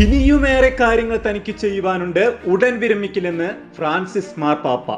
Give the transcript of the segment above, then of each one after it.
ഇനിയുമേറെ കാര്യങ്ങൾ തനിക്ക് ചെയ്യുവാനുണ്ട്. ഉടൻ വിരമിക്കില്ലെന്ന് ഫ്രാൻസിസ് മാർപ്പാപ്പ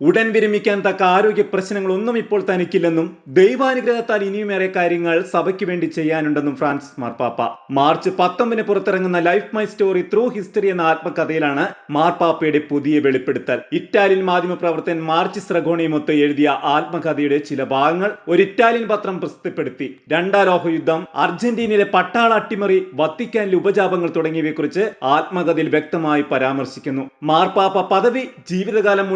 ഉടൻ വിരമിക്കാൻ തക്ക ആരോഗ്യ പ്രശ്നങ്ങളൊന്നും ഇപ്പോൾ തനിക്കില്ലെന്നും ദൈവാനുഗ്രഹത്താൽ ഇനിയുമേറെ കാര്യങ്ങൾ സഭയ്ക്ക് വേണ്ടി ചെയ്യാനുണ്ടെന്നും ഫ്രാൻസിസ് മാർപ്പാപ്പ. മാർച്ച് പത്തൊമ്പതിന് പുറത്തിറങ്ങുന്ന life my story through history എന്ന ആത്മകഥയിലാണ് മാർപ്പാപ്പയുടെ പുതിയ വെളിപ്പെടുത്തൽ. ഇറ്റാലിയൻ മാധ്യമ പ്രവർത്തകൻ മാർച്ച് സ്രഗോണിയുമൊത്ത് എഴുതിയ ആത്മകഥയുടെ ചില ഭാഗങ്ങൾ ഒരു ഇറ്റാലിയൻ പത്രം പ്രസിദ്ധപ്പെടുത്തി. രണ്ടാം ലോകയുദ്ധം അർജന്റീനയിലെ പട്ടാള അട്ടിമറി വത്തിക്കാനിലെ ഉപജാപങ്ങൾ തുടങ്ങിയവയെക്കുറിച്ച് ആത്മകഥയിൽ വ്യക്തമായി പരാമർശിക്കുന്നു. മാർപ്പാപ്പ പദവി ജീവിതകാലം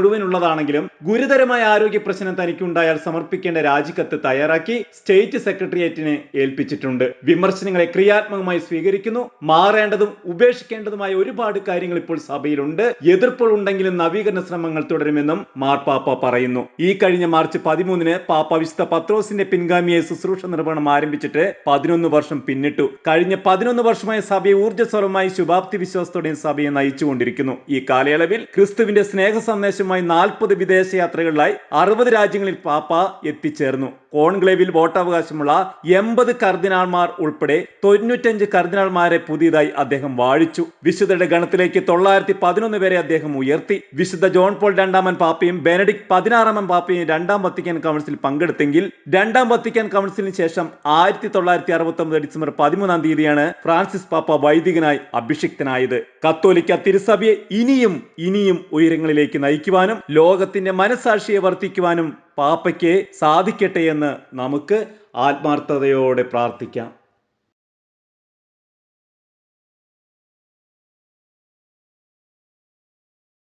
മുഴുവനുള്ളതാണെങ്കിലും ഗുരുതരമായ ആരോഗ്യ പ്രശ്നം തനിക്കുണ്ടായാൽ സമർപ്പിക്കേണ്ട രാജിക്കത്ത് തയ്യാറാക്കി സ്റ്റേറ്റ് സെക്രട്ടേറിയറ്റിനെ ഏൽപ്പിച്ചിട്ടുണ്ട്. വിമർശനങ്ങളെ ക്രിയാത്മകമായി സ്വീകരിക്കുന്നു. മാറേണ്ടതും ഉപേക്ഷിക്കേണ്ടതുമായ ഒരുപാട് കാര്യങ്ങൾ ഇപ്പോൾ സഭയിലുണ്ട്. എതിർപ്പുകൾ ഉണ്ടെങ്കിലും നവീകരണ ശ്രമങ്ങൾ തുടരുമെന്നും മാർപ്പാപ്പ പറയുന്നു. ഈ കഴിഞ്ഞ മാർച്ച് പതിമൂന്നിന് പാപ്പ വിശുദ്ധ പത്രോസിന്റെ പിൻഗാമിയെ ശുശ്രൂഷ നിർവഹണം ആരംഭിച്ചിട്ട് പതിനൊന്ന് വർഷം പിന്നിട്ടു. കഴിഞ്ഞ പതിനൊന്ന് വർഷമായി സഭയെ ഊർജസ്വലമായി ശുഭാപ്തി വിശ്വാസത്തോടെയും സഭയെ നയിച്ചുകൊണ്ടിരിക്കുന്നു. ഈ കാലയളവിൽ ക്രിസ്തുവിന്റെ സ്നേഹ സന്ദേശമായി നാൽപ്പത് വിദേശയാത്രകളിലായി അറുപത് രാജ്യങ്ങളിൽ പാപ്പ എത്തിച്ചേർന്നു. കോൺക്ലേവിൽ വോട്ടവകാശമുള്ള എൺപത് കർദിനാൾമാർ ഉൾപ്പെടെ തൊണ്ണൂറ്റഞ്ച് കർദിനാൾമാരെ പുതിയതായി അദ്ദേഹം വാഴിച്ചു. വിശുദ്ധരുടെ ഗണത്തിലേക്ക് തൊള്ളായിരത്തി പതിനൊന്ന് പേരെ അദ്ദേഹം ഉയർത്തി. വിശുദ്ധ ജോൺ പോൾ രണ്ടാമൻ പാപ്പയും ബെനഡിക് പതിനാറാമൻ പാപ്പയും രണ്ടാം വത്തിക്കാൻ കൗൺസിൽ പങ്കെടുത്തെങ്കിൽ രണ്ടാം വത്തിക്കാൻ കൗൺസിലിന് ശേഷം ആയിരത്തി തൊള്ളായിരത്തി അറുപത്തി ഒമ്പത് ഡിസംബർ പതിമൂന്നാം തീയതിയാണ് ഫ്രാൻസിസ് പാപ്പ വൈദികനായി അഭിഷിക്തനായത്. കത്തോലിക്ക തിരുസഭയെ ഇനിയും ഇനിയും ഉയരങ്ങളിലേക്ക് നയിക്കുവാനും ലോകത്തിന്റെ മനസാക്ഷിയെ വർദ്ധിക്കുവാനും പാപ്പയ്ക്ക് സാധിക്കട്ടെ എന്ന് നമുക്ക് ആത്മാർത്ഥതയോടെ പ്രാർത്ഥിക്കാം.